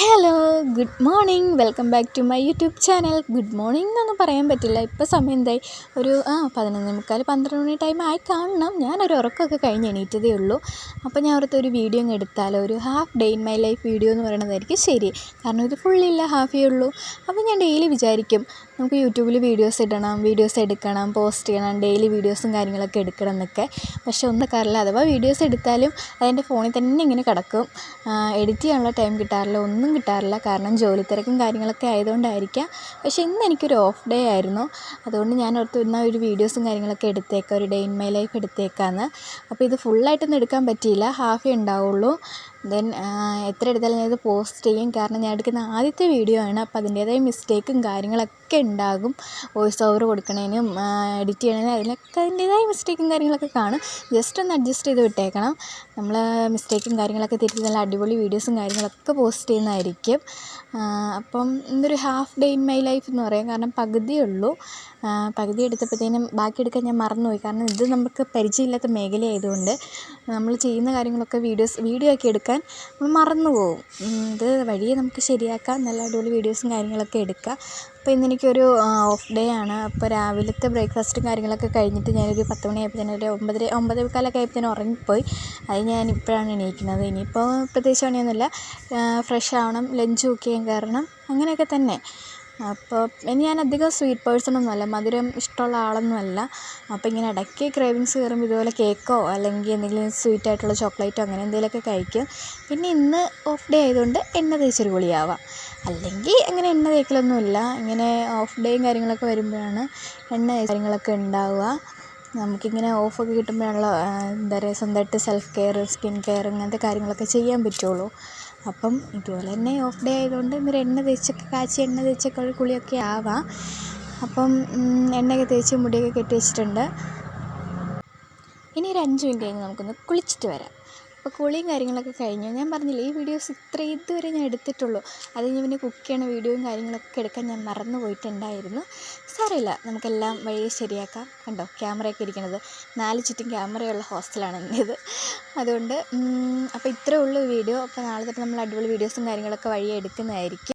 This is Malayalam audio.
Hello good morning welcome back to my YouTube channel good morning എന്നൊന്നും പറയാൻ പറ്റില്ല. ഇപ്പോൾ സമയം എന്തായി? ഒരു ആ പതിനൊന്ന് മുക്കാൽ പന്ത്രണ്ട് മണി ടൈം ആയി. കാണണം ഞാനൊരു ഉറക്കമൊക്കെ കഴിഞ്ഞ് എണീറ്റതേ ഉള്ളൂ. അപ്പോൾ ഞാൻ ഓർത്ത് ഒരു വീഡിയോ അങ്ങ് എടുത്താലോ? ഒരു half day in my life video എന്ന് പറയുന്നതായിരിക്കും ശരി. കാരണം ഇത് ഫുള്ളില്ല ഹാഫേ ഉള്ളൂ. അപ്പോൾ ഞാൻ ഡെയിലി വിചാരിക്കും നമുക്ക് യൂട്യൂബിൽ വീഡിയോസ് ഇടണം വീഡിയോസ് എടുക്കണം പോസ്റ്റ് ചെയ്യണം ഡെയിലി വീഡിയോസും കാര്യങ്ങളൊക്കെ എടുക്കണം എന്നൊക്കെ. പക്ഷേ ഒന്നും കാറില്ല. അഥവാ വീഡിയോസ് എടുത്താലും അതെന്റെ ഫോണിൽ തന്നെ ഇങ്ങനെ കിടക്കും. എഡിറ്റ് ചെയ്യാനുള്ള ടൈം കിട്ടാറില്ല. ഒന്നും കിട്ടാറില്ല. കാരണം ജോലി തിരക്കും കാര്യങ്ങളൊക്കെ ആയതുകൊണ്ടായിരിക്കാം. പക്ഷേ ഇന്ന് എനിക്കൊരു ഓഫ് ഡേ ആയിരുന്നു. അതുകൊണ്ട് ഞാൻ ഓർത്ത് എന്നാൽ ഒരു വീഡിയോസും കാര്യങ്ങളൊക്കെ എടുത്തേക്കാം. ഒരു ഡേ ഇൻ മൈ ലൈഫ് എടുത്തേക്കാമെന്ന് അപ്പോൾ ഇത് ഫുള്ളായിട്ടൊന്നും എടുക്കാൻ പറ്റിയില്ല. ഹാഫേ ഉണ്ടാവുള്ളൂ. ദെൻ എത്ര എടുത്താലും ഞാനത് പോസ്റ്റ് ചെയ്യും. കാരണം ഞാൻ എടുക്കുന്ന ആദ്യത്തെ വീഡിയോ ആണ്. അപ്പോൾ അതിന്റേതായ മിസ്റ്റേക്കും കാര്യങ്ങളൊക്കെ ഉണ്ടാകും. വോയിസ് ഓവർ കൊടുക്കണേനും എഡിറ്റ് ചെയ്യണേനും അതിനൊക്കെ അതിന്റേതായ മിസ്റ്റേക്കും കാര്യങ്ങളൊക്കെ കാണും. ജസ്റ്റ് ഒന്ന് അഡ്ജസ്റ്റ് ചെയ്ത് വിട്ടേക്കണം. നമ്മൾ മിസ്റ്റേക്കും കാര്യങ്ങളൊക്കെ തിരിച്ച് നല്ല അടിപൊളി വീഡിയോസും കാര്യങ്ങളൊക്കെ പോസ്റ്റ് ചെയ്യുന്നതായിരിക്കും. അപ്പം ഇന്നൊരു half day in my life എന്ന് പറയാം. കാരണം പകുതിയേ ഉള്ളൂ. പകുതി എടുത്തപ്പോഴത്തേനും ബാക്കി എടുക്കാൻ ഞാൻ മറന്നുപോയി. കാരണം ഇത് നമുക്ക് പരിചയമില്ലാത്ത മേഖലയായതുകൊണ്ട് നമ്മൾ ചെയ്യുന്ന കാര്യങ്ങളൊക്കെ വീഡിയോസ് വീഡിയോ ഒക്കെ എടുക്കാൻ നമ്മൾ മറന്നു പോകും. ഇത് വഴിയെ നമുക്ക് ശരിയാക്കാം. നല്ല അടിപൊളി വീഡിയോസും കാര്യങ്ങളൊക്കെ എടുക്കാം. അപ്പോൾ ഇന്നെനിക്കൊരു ഓഫ് ഡേ ആണ്. അപ്പോൾ രാവിലത്തെ ബ്രേക്ക്ഫാസ്റ്റും കാര്യങ്ങളൊക്കെ കഴിഞ്ഞിട്ട് ഞാനൊരു പത്ത് മണിയായപ്പോഴത്തേനും ഒരു ഒമ്പതര ഒമ്പതേ മുക്കാലൊക്കെ ഞാൻ ഉറങ്ങിപ്പോയി. അത് ഞാൻ ഇപ്പോഴാണ് എണീക്കുന്നത്. ഇനിയിപ്പോൾ പ്രത്യേകിച്ച് പണിയൊന്നുമില്ല. ഫ്രഷ് ആവണം. ലഞ്ച് കുക്ക് ചെയ്യാൻ കയറണം അങ്ങനെയൊക്കെ തന്നെ. അപ്പോൾ ഇനി ഞാൻ അധികം സ്വീറ്റ് പേഴ്സൺ ഒന്നുമല്ല മധുരം ഇഷ്ടമുള്ള ആളൊന്നുമല്ല. അപ്പോൾ ഇങ്ങനെ ഇടയ്ക്ക് ക്രേവിങ്സ് കയറുമ്പോൾ ഇതുപോലെ കേക്കോ അല്ലെങ്കിൽ എന്തെങ്കിലും സ്വീറ്റ് ആയിട്ടുള്ള ചോക്ലേറ്റോ അങ്ങനെ എന്തെങ്കിലുമൊക്കെ കഴിക്കും. പിന്നെ ഇന്ന് ഓഫ് ഡേ ആയതുകൊണ്ട് എണ്ണ തേച്ചൊരു ഗുളിയാവാം. അല്ലെങ്കിൽ അങ്ങനെ എണ്ണ തേക്കലൊന്നുമില്ല. ഇങ്ങനെ ഓഫ് ഡേയും കാര്യങ്ങളൊക്കെ വരുമ്പോഴാണ് എണ്ണ കാര്യങ്ങളൊക്കെ ഉണ്ടാവുക. നമുക്കിങ്ങനെ ഓഫൊക്കെ കിട്ടുമ്പോഴാണല്ലോ എന്താ പറയുക സ്വന്തമായിട്ട് സെൽഫ് കെയർ സ്കിൻ കെയർ അങ്ങനത്തെ കാര്യങ്ങളൊക്കെ ചെയ്യാൻ പറ്റുള്ളൂ. അപ്പം ഇതുപോലെ തന്നെ ഓഫ് ഡേ ആയതുകൊണ്ട് ഇന്നൊരു എണ്ണ തേച്ചൊക്കെ കാച്ചി എണ്ണ തേച്ചൊക്കെ ഒരു കുളിയൊക്കെ ആവാം. അപ്പം എണ്ണയൊക്കെ തേച്ച് മുടിയൊക്കെ കെട്ടി വെച്ചിട്ടുണ്ട്. ഇനി ഒരു അഞ്ച് മിനിറ്റ് കഴിഞ്ഞ് നമുക്കൊന്ന് കുളിച്ചിട്ട് വരാം. അപ്പോൾ കുളിയും കാര്യങ്ങളൊക്കെ കഴിഞ്ഞു. ഞാൻ പറഞ്ഞില്ലേ ഈ വീഡിയോസ് ഇത്ര ഇതുവരെ ഞാൻ എടുത്തിട്ടുള്ളൂ. അത് ഞാൻ പിന്നെ കുക്ക് ചെയ്യണ വീഡിയോയും കാര്യങ്ങളൊക്കെ എടുക്കാൻ ഞാൻ മറന്നു പോയിട്ടുണ്ടായിരുന്നു. സാരമില്ല നമുക്കെല്ലാം വഴിയെ ശരിയാക്കാം. കണ്ടോ ക്യാമറയൊക്കെ ഇരിക്കണത്. നാല് ചുറ്റും ക്യാമറയുള്ള ഹോസ്റ്റലാണ് എന്റേത്. അതുകൊണ്ട് അപ്പോൾ ഇത്രയേ ഉള്ളൂ വീഡിയോ. അപ്പോൾ നാളെ തൊട്ട് നമ്മൾ അടിപൊളി വീഡിയോസും കാര്യങ്ങളൊക്കെ വഴിയെ എടുക്കുന്നതായിരിക്കും.